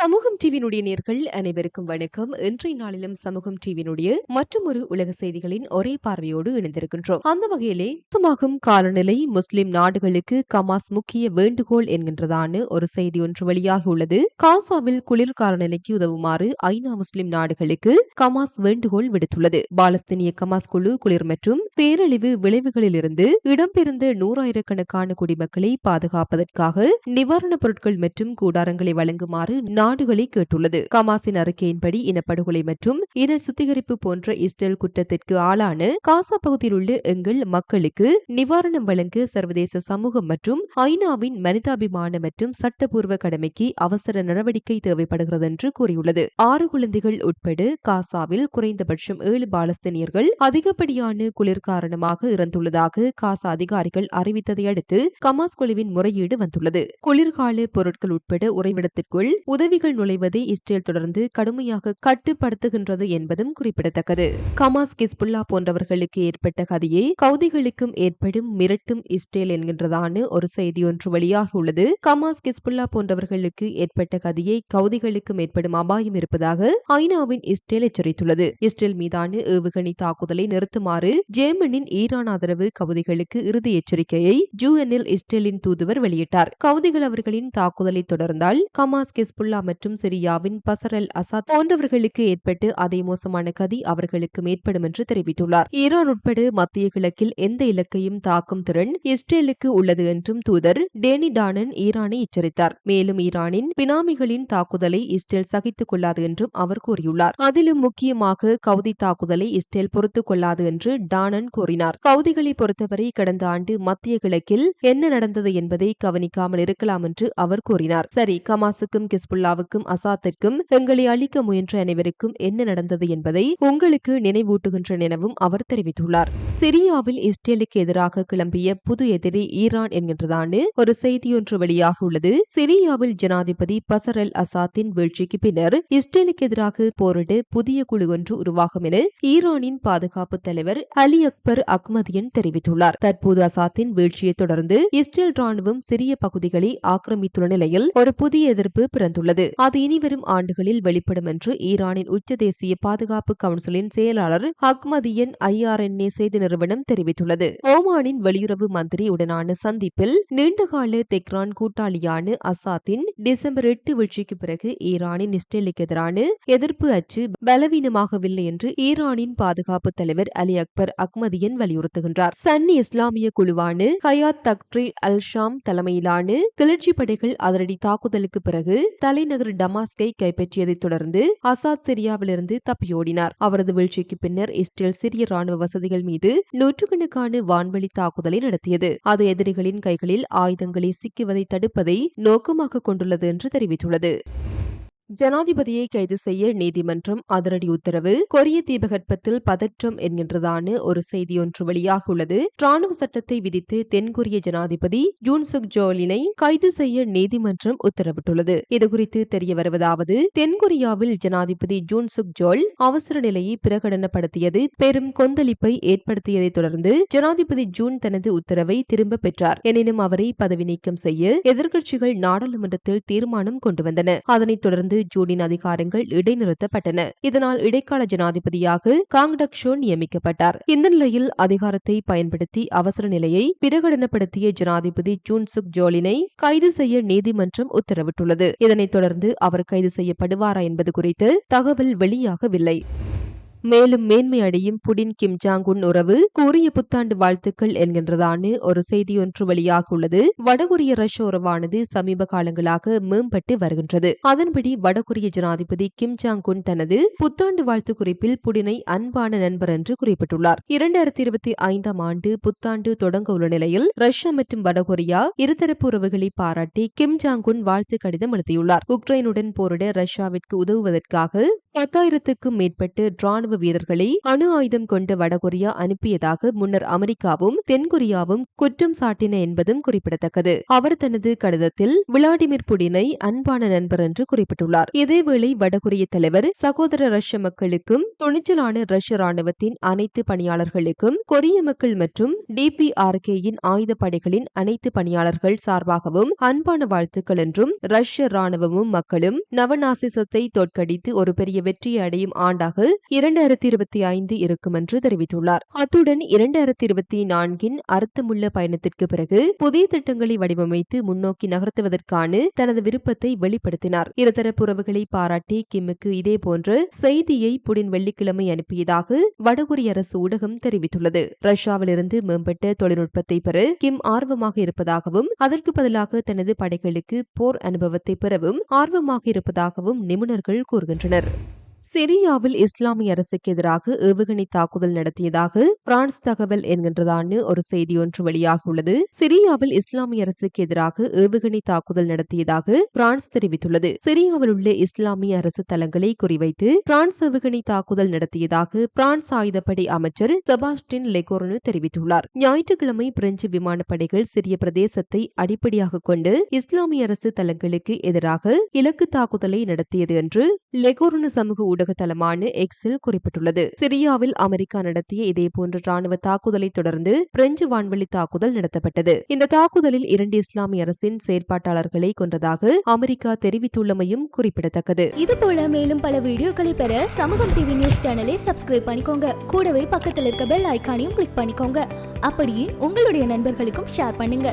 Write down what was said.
சமூகம் டிவியினுடைய நேர்கள் அனைவருக்கும் வணக்கம். இன்றைய நாளிலும் சமூகம் டிவியினுடைய மற்றும் ஒரு உலக செய்திகளின் ஒரே பார்வையோடு இணைந்திருக்கின்றோம். அந்த வகையிலே சுமாகும் காலநிலை முஸ்லிம் நாடுகளுக்கு கமாஸ் முக்கிய வேண்டுகோள் என்கின்றதான ஒரு செய்தி ஒன்று வெளியாகியுள்ளது காசாவில் குளிர் காலநிலைக்கு உதவுமாறு ஐநா முஸ்லிம் நாடுகளுக்கு கமாஸ் வேண்டுகோள் விடுத்துள்ளது. பாலஸ்தீனிய கமாஸ் குழு குளிர் மற்றும் பேரழிவு விளைவுகளிலிருந்து இடம்பெயர்ந்த நூறாயிரக்கணக்கான குடிமக்களை பாதுகாப்பதற்காக நிவாரணப் பொருட்கள் மற்றும் கூடாரங்களை வழங்குமாறு நாடுகளை கேட்டுள்ளது. கமாசின் அறிக்கையின்படி இனப்படுகொலை மற்றும் இன சுத்திகரிப்பு போன்ற இஸ்ரேல் குற்றத்திற்கு ஆளான காசா பகுதியில் உள்ள எங்கள் மக்களுக்கு நிவாரணம் வழங்க சர்வதேச சமூகம் மற்றும் ஐநாவின் மனிதாபிமான மற்றும் சட்டப்பூர்வ கடமைக்கு அவசர நடவடிக்கை தேவைப்படுகிறது என்று கூறியுள்ளது. ஆறு குழந்தைகள் உட்பட காசாவில் குறைந்தபட்சம் ஏழு பாலஸ்தீனியர்கள் அதிகப்படியான குளிர் காரணமாக இறந்துள்ளதாக காசா அதிகாரிகள் அறிவித்ததை அடுத்து கமாஸ் குழுவின் முறையீடு வந்துள்ளது. குளிர்கால பொருட்கள் உட்பட உறைவிடத்திற்குள் உதவி உதவிகள் நுழைவதை இஸ்ரேல் தொடர்ந்து கடுமையாக கட்டுப்படுத்துகின்றது என்பதும் குறிப்பிடத்தக்கது. கமாஸ் கிஸ்புல்லா போன்றவர்களுக்கு ஏற்பட்ட கதையை கவுதிகளுக்கும் ஏற்படும் மிரட்டும் இஸ்ரேல் என்கின்றதான ஒரு செய்தி ஒன்று வெளியாகியுள்ளது கமாஸ் கிஸ்புல்லா போன்றவர்களுக்கு ஏற்பட்ட கதையை கவுதிகளுக்கும் ஏற்படும் அபாயம் இருப்பதாக ஐநாவின் இஸ்ரேல் எச்சரித்துள்ளது. இஸ்ரேல் மீதான ஏவுகணை தாக்குதலை நிறுத்துமாறு ஜேர்மனின் ஈரான் ஆதரவு கவுதிகளுக்கு இறுதி எச்சரிக்கையை ஜூஎனில் இஸ்ரேலின் தூதுவர் வெளியிட்டார். கவுதிகள் அவர்களின் தாக்குதலை தொடர்ந்தால் கமாஸ் கிஸ்புல்லா மற்றும் சிரியாவின் பசரல் அசாத் போன்றவர்களுக்கு ஏற்பட்டு அதே மோசமான கதி அவர்களுக்கும் ஏற்படும் என்று தெரிவித்துள்ளார். ஈரான் உட்பட மத்திய கிழக்கில் எந்த இலக்கையும் தாக்கும் திறன் இஸ்ரேலுக்கு உள்ளது என்றும் தூதர் டேனி டானன் ஈரானை எச்சரித்தார். மேலும் ஈரானின் பினாமிகளின் தாக்குதலை இஸ்ரேல் சகித்துக் கொள்ளாது என்றும் அவர் கூறியுள்ளார். அதிலும் முக்கியமாக கவுதி தாக்குதலை இஸ்ரேல் பொறுத்துக் கொள்ளாது என்று டானன் கூறினார். கவுதிகளை பொறுத்தவரை கடந்த ஆண்டு மத்திய கிழக்கில் என்ன நடந்தது என்பதை கவனிக்காமல் இருக்கலாம் என்று அவர் கூறினார். சரி கமாசுக்கும் கிஸ்புல்லா கிஸ்புல்லாவுக்கும் அசாத்திற்கும் எங்களை அழிக்க முயன்ற அனைவருக்கும் என்ன நடந்தது என்பதை உங்களுக்கு நினைவூட்டுகின்ற எனவும் அவர் தெரிவித்துள்ளார். சிரியாவில் இஸ்ரேலுக்கு எதிராக கிளம்பிய புது எதிரி ஈரான் என்கின்றதான ஒரு செய்தியொன்று வெளியாகியுள்ளது சிரியாவில் ஜனாதிபதி பசர் அல் அசாத்தின் வீழ்ச்சிக்கு பின்னர் இஸ்ரேலுக்கு எதிராக போரிட புதிய குழு ஒன்று உருவாகும் என ஈரானின் பாதுகாப்பு தலைவர் அலி அக்பர் அக்மதியன் தெரிவித்துள்ளார். தற்போது அசாத்தின் வீழ்ச்சியை தொடர்ந்து இஸ்ரேல் ராணுவம் சிறிய பகுதிகளை ஆக்கிரமித்துள்ள நிலையில் ஒரு புதிய எதிர்ப்பு பிறந்துள்ளது. அது இனிவரும் ஆண்டுகளில் வெளிப்படும் என்று ஈரானின் உச்ச தேசிய பாதுகாப்பு கவுன்சிலின் செயலாளர் அக்மதியன் ஐஆர்என்ஏ செய்தி நிறுவனம் தெரிவித்துள்ளது. ஓமானின் வெளியுறவு மந்திரி உடனான சந்திப்பில் நீண்டகால தெக்ரான் கூட்டாளியான அசாத்தின் டிசம்பர் எட்டு வீழ்ச்சிக்கு பிறகு ஈரானின் இஸ்ரேலுக்கு எதிரான எதிர்ப்பு அச்சு பலவீனமாகவில்லை என்று ஈரானின் பாதுகாப்பு தலைவர் அலி அக்பர் அக்மதியன் வலியுறுத்துகின்றார். சன்னி இஸ்லாமிய குழுவான ஹயாத் தக்ரி அல் ஷாம் தலைமையிலான கிளர்ச்சி படைகள் அதிரடி தாக்குதலுக்கு பிறகு தலைநகர் டமாஸ்கை கைப்பற்றியதைத் தொடர்ந்து அசாத் சிரியாவிலிருந்து தப்பியோடினார். அவரது வீழ்ச்சிக்கு பின்னர் இஸ்ரேல் சிறிய ராணுவ வசதிகள் மீது நூற்றுக்கணக்கான வான்வழி தாக்குதலை நடத்தியது. அது எதிரிகளின் கைகளில் ஆயுதங்களை சிக்குவதை தடுப்பதை நோக்கமாக கொண்டுள்ளது என்று தெரிவித்துள்ளது. ஜனாதிபதியை கைது செய்ய நீதிமன்றம் அதிரடி உத்தரவு. கொரிய தீபகற்பத்தில் பதற்றம் என்கின்றதான ஒரு செய்தியொன்று வெளியாகியுள்ளது. ராணுவ சட்டத்தை விதித்து தென்கொரிய ஜனாதிபதி ஜூன் சுக் ஜோலினை கைது செய்ய நீதிமன்றம் உத்தரவிட்டுள்ளது. இதுகுறித்து தெரிய வருவதாவது தென்கொரியாவில் ஜனாதிபதி ஜூன் சுக் ஜோல் அவசர நிலையை பிரகடனப்படுத்தியது பெரும் கொந்தளிப்பை ஏற்படுத்தியதைத் தொடர்ந்து ஜனாதிபதி ஜூன் தனது உத்தரவை திரும்ப பெற்றார். எனினும் அவரை பதவி நீக்கம் செய்ய எதிர்க்கட்சிகள் நாடாளுமன்றத்தில் தீர்மானம் கொண்டு வந்தன. அதனைத் தொடர்ந்து ஜூனின் அதிகாரங்கள் இடைநிறுத்தப்பட்டன. இதனால் இடைக்கால ஜனாதிபதியாக காங்டக் ஷோ நியமிக்கப்பட்டார். இந்த நிலையில் அதிகாரத்தை பயன்படுத்தி அவசர நிலையை பிரகடனப்படுத்திய ஜனாதிபதி ஜூன் சுக் ஜோலினை கைது செய்ய நீதிமன்றம் உத்தரவிட்டுள்ளது. இதனைத் தொடர்ந்து அவர் கைது செய்யப்படுவாரா என்பது குறித்து தகவல் வெளியாகவில்லை. மேலும் மேன்மை அடையும் புடின் கிம் ஜாங் உன் உறவு கூறிய புத்தாண்டு வாழ்த்துக்கள் என்கின்றதான ஒரு செய்தியொன்று வெளியாகியுள்ளது வடகொரிய ரஷ்ய உறவானது சமீப காலங்களாக மேம்பட்டு வருகின்றது. அதன்படி வடகொரிய ஜனாதிபதி கிம் ஜாங் உன் தனது புத்தாண்டு வாழ்த்து குறிப்பில் புடினை அன்பான நண்பர் என்று குறிப்பிட்டுள்ளார். இரண்டாயிரத்தி இருபத்தி ஐந்தாம் ஆண்டு புத்தாண்டு தொடங்க உள்ள நிலையில் ரஷ்யா மற்றும் வடகொரியா இருதரப்பு உறவுகளை பாராட்டி கிம் ஜாங் உன் வாழ்த்து கடிதம் எழுதியுள்ளார். உக்ரைனுடன் போரிட ரஷ்யாவிற்கு உதவுவதற்காக பத்தாயிரத்துக்கும் மேற்பட்டு ராணுவ ராணுவ வீரர்களை அணு ஆயுதம் கொண்டு வடகொரியா அனுப்பியதாக முன்னர் அமெரிக்காவும் தென்கொரியாவும் குற்றம் சாட்டின என்பதும் குறிப்பிடத்தக்கது. அவர் தனது கடிதத்தில் விளாடிமிர் புடினை அன்பான நண்பர் என்று குறிப்பிட்டுள்ளார். இதேவேளை வடகொரிய தலைவர் சகோதர ரஷ்ய மக்களுக்கும் துணிச்சலான ரஷ்ய ராணுவத்தின் அனைத்து பணியாளர்களுக்கும் கொரிய மக்கள் மற்றும் டிபிஆர்கேயின் ஆயுதப்படைகளின் அனைத்து பணியாளர்கள் சார்பாகவும் அன்பான வாழ்த்துக்கள் என்றும் ரஷ்ய ராணுவமும் மக்களும் நவநாசிசத்தை தோற்கடித்து ஒரு பெரிய வெற்றியை அடையும் ஆண்டாக இரண்டு இரண்டாயிரத்தி இருபத்தி ஐந்து இருக்கும் என்று தெரிவித்துள்ளார். அத்துடன் இரண்டாயிரத்தி இருபத்தி நான்கின் அர்த்தமுள்ள பயணத்திற்கு பிறகு புதிய திட்டங்களை வடிவமைத்து முன்னோக்கி நகர்த்துவதற்கான தனது விருப்பத்தை வெளிப்படுத்தினார். இருதரப்பு உறவுகளை பாராட்டி கிம்முக்கு இதேபோன்று செய்தியை புடின் வெள்ளிக்கிழமை அனுப்பியதாக வடகொரிய அரசு ஊடகம் தெரிவித்துள்ளது. ரஷ்யாவிலிருந்து மேம்பட்ட தொழில்நுட்பத்தை பெற கிம் ஆர்வமாக இருப்பதாகவும் அதற்கு பதிலாக தனது படைகளுக்கு போர் அனுபவத்தை பெறவும் ஆர்வமாக இருப்பதாகவும் நிபுணர்கள் கூறுகின்றனர். சிரியாவில் இஸ்லாமிய அரசுக்கு எதிராக ஏவுகணை தாக்குதல் நடத்தியதாக பிரான்ஸ் தகவல் என்கின்றதான ஒரு செய்தி ஒன்று வெளியாகியுள்ளது. சிரியாவில் இஸ்லாமிய அரசுக்கு எதிராக ஏவுகணை தாக்குதல் நடத்தியதாக பிரான்ஸ் தெரிவித்துள்ளது. சிரியாவில் உள்ள இஸ்லாமிய அரசு தளங்களை குறிவைத்து பிரான்ஸ் ஏவுகணை தாக்குதல் நடத்தியதாக பிரான்ஸ் ஆயுதப்படை அமைச்சர் செபாஸ்டின் லெகோர்னு தெரிவித்துள்ளார். ஞாயிற்றுக்கிழமை பிரெஞ்சு விமானப்படைகள் சிறிய பிரதேசத்தை அடிப்படையாக கொண்டு இஸ்லாமிய அரசு தளங்களுக்கு எதிராக இலக்கு தாக்குதலை நடத்தியது என்று லெகோர்னு சமூக ஊடக தளமான எக்ஸில் குறிப்பிட்டுள்ளது. சிரியாவில் அமெரிக்கா நடத்திய இதேபோன்ற ராணுவ தாக்குதலை தொடர்ந்து பிரெஞ்சு வான்வெளி தாக்குதல் நடத்தப்பட்டது. இந்த தாக்குதலில் இரண்டு இஸ்லாமிய அரசின் செயற்பாட்டாளர்களை கொன்றதாக அமெரிக்கா தெரிவித்துள்ளமையும் குறிப்பிடத்தக்கது. இதுபோல மேலும் பல வீடியோக்களை பெற சமூகம் டிவி நியூஸ் சேனலை சப்ஸ்கிரைப் பண்ணிக்கோங்க. கூடவே பக்கத்தில் இருக்க பெல் ஐகானையும் கிளிக் பண்ணிக்கோங்க. அப்படியே உங்களுடைய நண்பர்களுக்கும் ஷேர் பண்ணுங்க.